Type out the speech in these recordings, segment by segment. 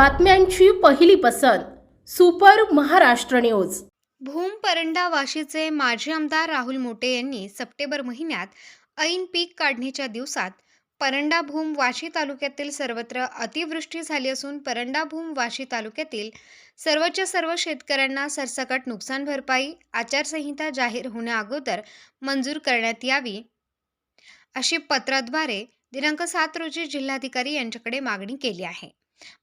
बातम्यांची पहिली पसंत सुपर महाराष्ट्र न्यूज. भूम परंडा वाशीचे माजी आमदार राहुल मोटे यांनी सप्टेंबर महिन्यात ऐन पीक काढणीच्या दिवसात परंडा भूम वाशी तालुक्यातील सर्वत्र अतिवृष्टी झाली असून परंडा भूम वाशी तालुक्यातील सर्वच्या सर्व शेतकऱ्यांना सरसकट नुकसान भरपाई आचारसंहिता जाहीर होण्याअगोदर मंजूर करण्यात यावी अशी पत्राद्वारे दिनांक सात रोजी जिल्हाधिकारी यांच्याकडे मागणी केली आहे.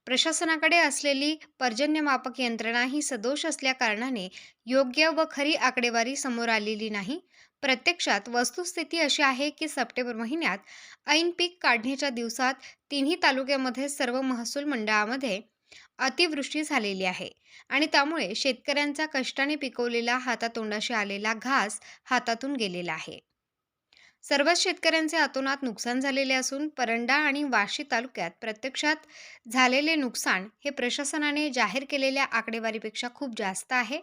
प्रशासनाकडे असलेली पर्जन्यमापक यंत्रणा ही सदोष असल्याकारणाने योग्य व खरी आकडेवारी समोर आलेली नाही. प्रत्यक्षात वस्तुस्थिती अशी आहे की सप्टेंबर महिन्यात ऐन पीक काढण्याच्या दिवसात तिन्ही तालुक्यामध्ये सर्व महसूल मंडळामध्ये अतिवृष्टी झालेली आहे आणि त्यामुळे शेतकऱ्यांचा कष्टाने पिकवलेला हातातोंडाशी आलेला घास हातातून गेलेला आहे. सर्वच शेतकऱ्यांचे अतोनात नुकसान झालेले असून परंडा आणि वाशी तालुक्यात प्रत्यक्षात झालेले नुकसान हे प्रशासनाने जाहीर केलेल्या आकडेवारीपेक्षा खूप जास्त आहे.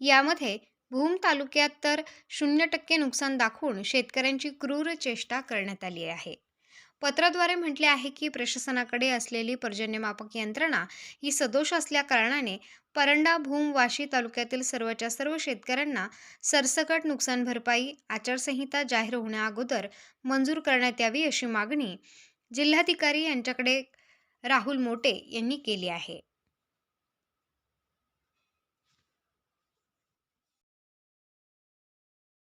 यामध्ये भूम तालुक्यात तर शून्य टक्के नुकसान दाखवून शेतकऱ्यांची क्रूर चेष्टा करण्यात आली आहे. पत्राद्वारे म्हटले आहे की प्रशासनाकडे असलेली पर्जन्यमापक यंत्रणा ही सदोष असल्याकारणाने परंडा भूम वाशी तालुक्यातील सर्वच्या सर्व शेतकऱ्यांना सरसकट नुकसान भरपाई आचारसंहिता जाहीर होण्याअगोदर मंजूर करण्यात यावी अशी मागणी जिल्हाधिकारी यांच्याकडे राहुल मोटे यांनी केली आहे.